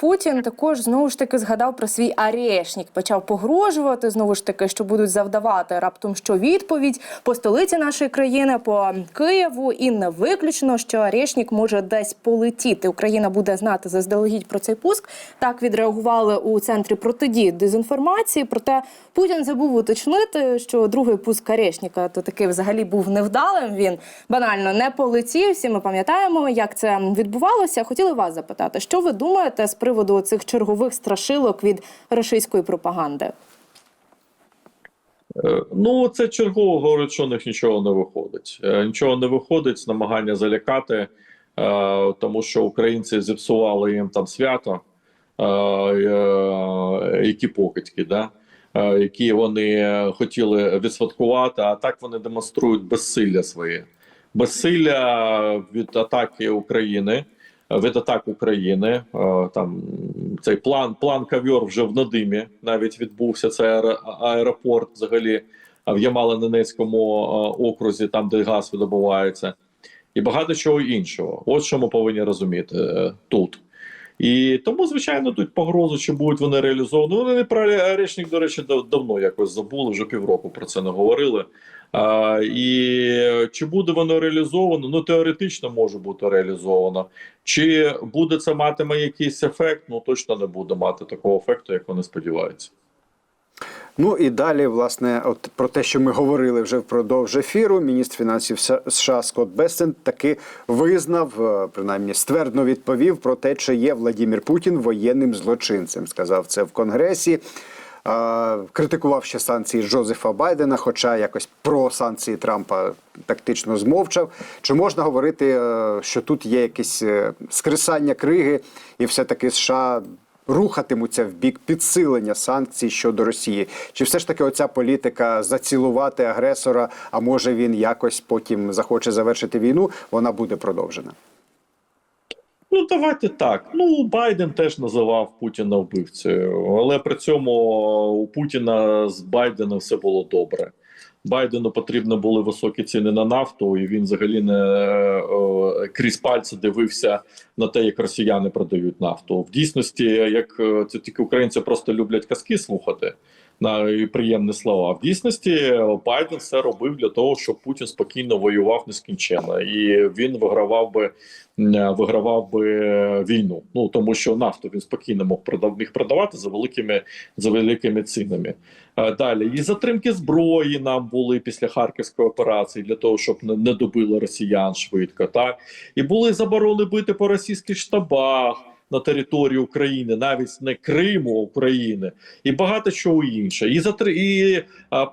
Путін також знову ж таки згадав про свій арешник, почав погрожувати знову ж таки, що будуть завдавати раптом що відповідь по столиці нашої країни, по Києву, і не виключено, що арешник може десь полетіти. Україна буде знати заздалегідь про цей пуск. Так відреагували у центрі протидії дезінформації. Проте Путін забув уточнити, що другий пуск арешника то таки взагалі був невдалим. Він банально не полетів. Всі ми пам'ятаємо, як це відбувалося. Хотіли вас запитати, що ви думаєте з приводу цих чергових страшилок від рашистської пропаганди? Е, Ну, це чергово говорить, що у них нічого не виходить. Е, Нічого не виходить, намагання залякати, е, тому що українці зіпсували їм там свято, які покидьки, да? які вони хотіли відсвяткувати, а так вони демонструють безсилля своє. Безсилля від атаки України, від атак України. Е, Там цей план, план кавьор вже в Надимі навіть відбувся. Це аеропорт взагалі в Ямало-Ненецькому е, окрузі, там де газ видобувається, і багато чого іншого. От що ми повинні розуміти е, тут. І тому, звичайно, тут погрози, чи будуть вони реалізовані. Вони не про речник, до речі, дав- давно якось забули, вже півроку про це не говорили. А, і чи буде воно реалізовано? Ну, теоретично може бути реалізовано. Чи буде це матиме якийсь ефект? Ну точно не буде мати такого ефекту, як вони сподіваються. Ну і далі, власне, от про те, що ми говорили вже впродовж ефіру, міністр фінансів США Скотт Бессен таки визнав, е, принаймні ствердно відповів про те, чи є Владімір Путін воєнним злочинцем. Сказав це в Конгресі. Критикував ще санкції Джозефа Байдена, хоча якось про санкції Трампа тактично змовчав. Чи можна говорити, е, що тут є якесь е, скресання криги, і все-таки США рухатимуться в бік підсилення санкцій щодо Росії? Чи все ж таки оця політика зацілувати агресора, а може він якось потім захоче завершити війну, вона буде продовжена? Ну, давайте так. Ну, Байден теж називав Путіна вбивцею, але при цьому у Путіна з Байденом все було добре. Байдену потрібно були високі ціни на нафту, і він взагалі не е, крізь пальці дивився на те, як росіяни продають нафту. В дійсності, як е, це тільки українці просто люблять казки слухати на приємні слова. В дійсності Байден все робив для того, щоб Путін спокійно воював нескінченно, і він вигравав би вигравав би війну. Ну тому що нафту він спокійно мог продав міг продавати за великими за великими цінами. Е, Далі і затримки зброї нам були після харківської операції для того, щоб не добили росіян швидко. Так і були заборони бити по російських штабах. На території України, навіть не Криму, України, і багато чого інше. І затри і а,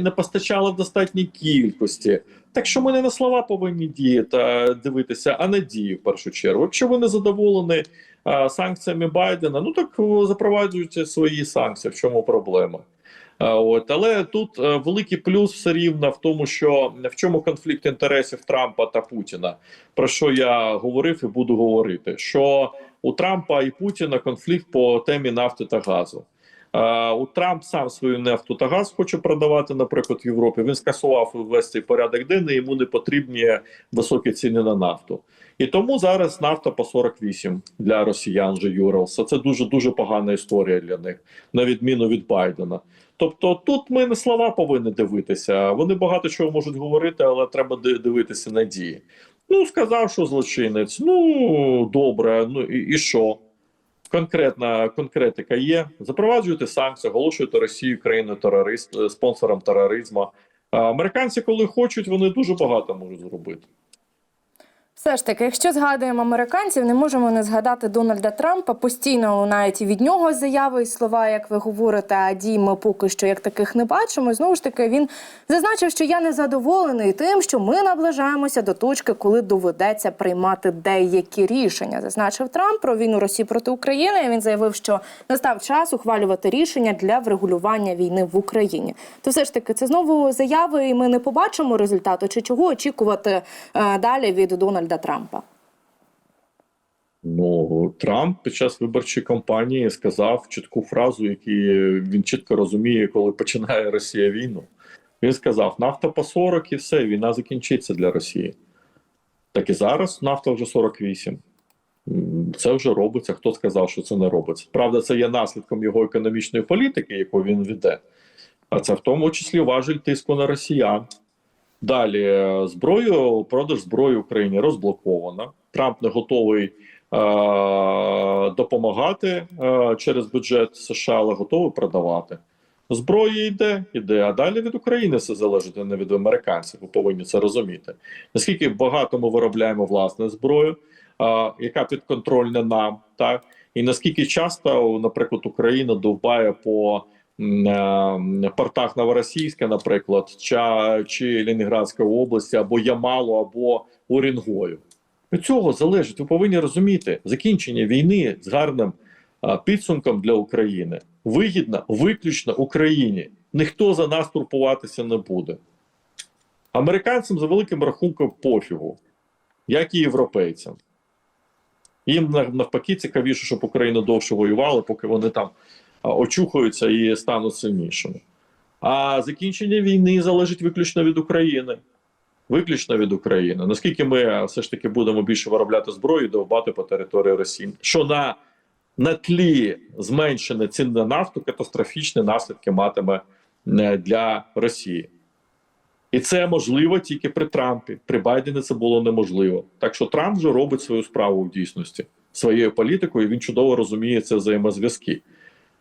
не постачало в достатній кількості. Так що ми не на слова повинні діяти, а, дивитися, а на дії в першу чергу. Якщо ви не задоволені санкціями Байдена, ну так запроваджуйте свої санкції. В чому проблема? А, От, але тут е, великий плюс все рівно в тому, що в чому конфлікт інтересів Трампа та Путіна, про що я говорив і буду говорити, що у Трампа і Путіна конфлікт по темі нафти та газу. Е, у Трамп сам свою нафту та газ хоче продавати, наприклад, в Європі. Він скасував весь цей порядок денний, йому не потрібні високі ціни на нафту. І тому зараз нафта по 48 для росіян же Юралса. Це дуже дуже погана історія для них, на відміну від Байдена. Тобто тут ми не слова повинні дивитися. Вони багато чого можуть говорити, але треба дивитися на дії. Ну, сказав, що злочинець. Ну добре, ну і, і що? Конкретна конкретика є. Запроваджуйте санкції, оголошуєте Росію країною терорист, спонсором тероризму. Американці, коли хочуть, вони дуже багато можуть зробити. Все ж таки, якщо згадуємо американців, не можемо не згадати Дональда Трампа. Постійно лунають і від нього заяви і слова, як ви говорите, а дій ми поки що як таких не бачимо. Знову ж таки, він зазначив, що я не задоволений тим, що ми наближаємося до точки, коли доведеться приймати деякі рішення. Зазначив Трамп про війну Росії проти України. Він заявив, що настав час ухвалювати рішення для врегулювання війни в Україні. То все ж таки, це знову заяви, і ми не побачимо результату. Чи чого очікувати е, далі від Дональда Трампа? Ну Трамп під час виборчої кампанії сказав чітку фразу, яку він чітко розуміє, коли починає Росія війну. Він сказав: нафта по 40 і все, війна закінчиться для Росії. Так і зараз нафта вже 48. Це вже робиться. Хто сказав, що це не робиться? Правда, це є наслідком його економічної політики, яку він веде. А це в тому числі важель тиску на росіян. Далі е, зброю, продаж зброї Україні розблоковано. Трамп не готовий е, допомагати е, через бюджет США, але готовий продавати. Зброя йде, йде, а далі від України все залежить, а не від американців. Ви повинні це розуміти. Наскільки багато ми виробляємо власне зброю, яка підконтрольна нам, так і наскільки часто, наприклад, Україна довбає по портах Новоросійська, наприклад, чи, Ленінградської області, або Ямалу, або Орінгою. Від цього залежить. Ви повинні розуміти закінчення війни з гарним підсумком для України вигідно виключно Україні. Ніхто за нас турбуватися не буде. Американцям за великим рахунком пофігу, як і європейцям. Їм навпаки цікавіше, щоб Україна довше воювала, поки вони там очухаються і стануть сильнішими. А закінчення війни залежить виключно від України. Виключно від України. Наскільки ми все ж таки будемо більше виробляти зброю і довбати по території Росії, що на, на тлі зменшення цін на нафту катастрофічні наслідки матиме е, для Росії. І це можливо тільки при Трампі. При Байдені це було неможливо. Так що Трамп вже робить свою справу в дійсності своєю політикою. Він чудово розуміє це взаємозв'язки.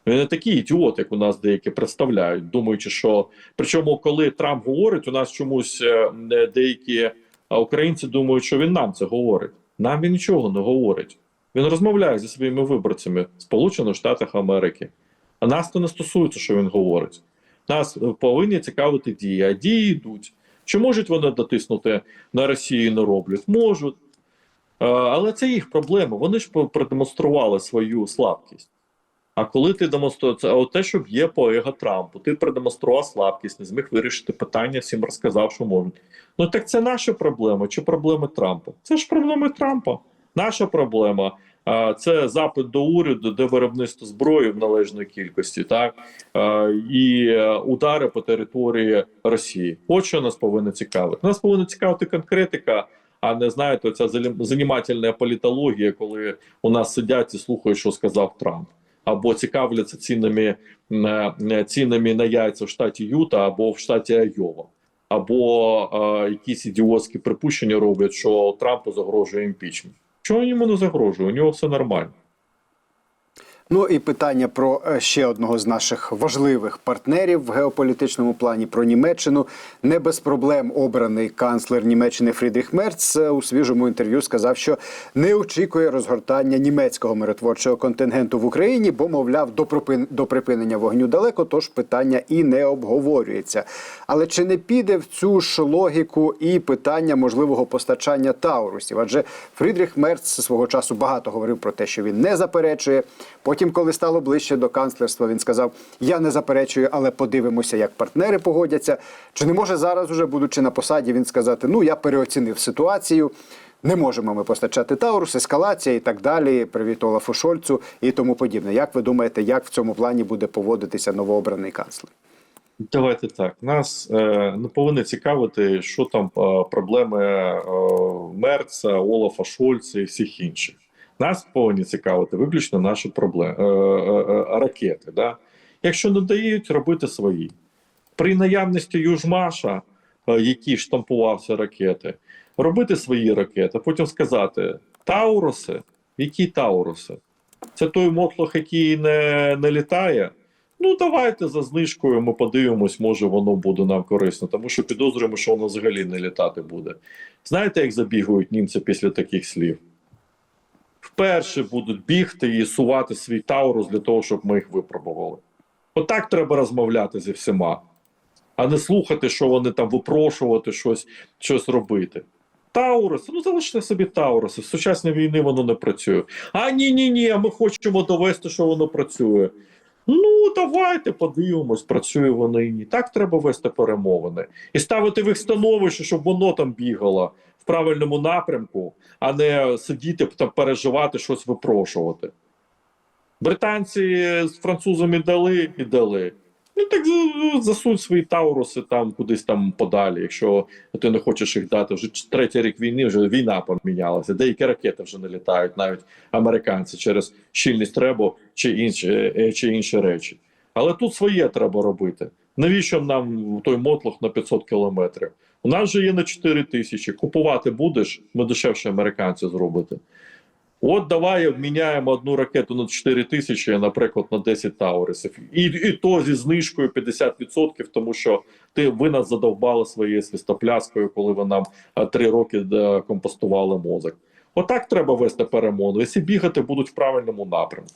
Він не такий ідіот, як у нас деякі представляють, думаючи, що причому, коли Трамп говорить, у нас чомусь е, е, деякі е, українці думають, що він нам це говорить. Нам він нічого не говорить. Він розмовляє зі своїми виборцями Сполучених Штатах Америки. А нас то не стосується, що він говорить. Нас повинні цікавити дії, а дії йдуть. Чи можуть вони дотиснути на Росію не роблять? Можуть. Але це їх проблема. Вони ж продемонстрували свою слабкість. А коли ти демонструєш це те, що б'є по его Трампу, ти продемонстрував слабкість, не зміг вирішити питання, всім розказав, що можуть. Ну так це наша проблема чи проблеми Трампа? Це ж проблеми Трампа. Наша проблема це запит до уряду, де виробництво зброї в належної кількості, так і е, удари по території Росії. От що нас повинно цікавити. Нас повинна цікавити конкретика. А не знаєте, ця занімательна політологія, коли у нас сидять і слухають, що сказав Трамп або цікавляться цінами, на- на- цінами на яйця в штаті Юта або в штаті Айова, або е, якісь ідіотські припущення роблять, що Трампу загрожує імпічмент. Чого йому не загрожує? У нього все нормально. Ну і питання про е, ще одного з наших важливих партнерів в геополітичному плані про Німеччину. Не без проблем обраний канцлер Німеччини Фрідріх Мерц е, у свіжому інтерв'ю сказав, що не очікує розгортання німецького миротворчого контингенту в Україні, бо мовляв, до припин- до припинення вогню далеко, тож питання і не обговорюється. Але чи не піде в цю ж логіку і питання можливого постачання таурусів? Адже Фрідріх Мерц свого часу багато говорив про те, що він не заперечує. Коли стало ближче до канцлерства, він сказав: Я не заперечую, але подивимося, як партнери погодяться. Чи не може зараз, уже будучи на посаді, він сказати: Ну я переоцінив ситуацію. Не можемо ми постачати Таурус, ескалація і так далі. Привіт Олафу Шольцу і тому подібне. Як ви думаєте, як в цьому плані буде поводитися новообраний канцлер? Давайте так. Нас е, не повинні цікавити, що там е, проблеми е, Мерца, Олафа Шольца і всіх інших. Нас повинні цікавити виключно наші проблеми е, е, е, ракети. Да? Якщо не дають, робити свої. При наявності Южмаша, е, який штампувався ракети, робити свої ракети, потім сказати: Тауруси, які Тауруси? Це той мотлох, який не, не літає. Ну, давайте за знижкою ми подивимось, може воно буде нам корисно, тому що підозрюємо, що воно взагалі не літати буде. Знаєте, як забігають німці після таких слів? Вперше будуть бігти і сувати свій таурус для того, щоб ми їх випробували. Отак треба розмовляти зі всіма, а не слухати, що вони там випрошувати щось, щось робити. Таурус, ну залиште собі Тауруси. В сучасній війни воно не працює. А ні, ні, ні, а ми хочемо довести, що воно працює. Ну, давайте подивимось, працює воно і ні. Так треба вести перемовини і ставити в їх становище, щоб воно там бігало в правильному напрямку, а не сидіти там переживати, щось випрошувати. Британці з французами дали і дали. Ну так з- засунь свої тауруси там кудись там подалі, якщо ти не хочеш їх дати. Вже третій рік війни, вже війна помінялася. Деякі ракети вже не літають, навіть американці через щільність ребу чи інші, е, чи інші речі. Але тут своє треба робити. Навіщо нам той мотлох на 500 кілометрів? У нас же є на 4 тисячі. Купувати будеш, ми дешевше американців зробити. От давай обміняємо одну ракету на 4 тисячі, наприклад, на 10 таурисів. І, і то зі знижкою 50%, тому що ти ви нас задовбали своєю свістопляскою, коли ви нам а, три роки е, компостували мозок. Отак треба вести перемону, Якщо бігати будуть в правильному напрямку.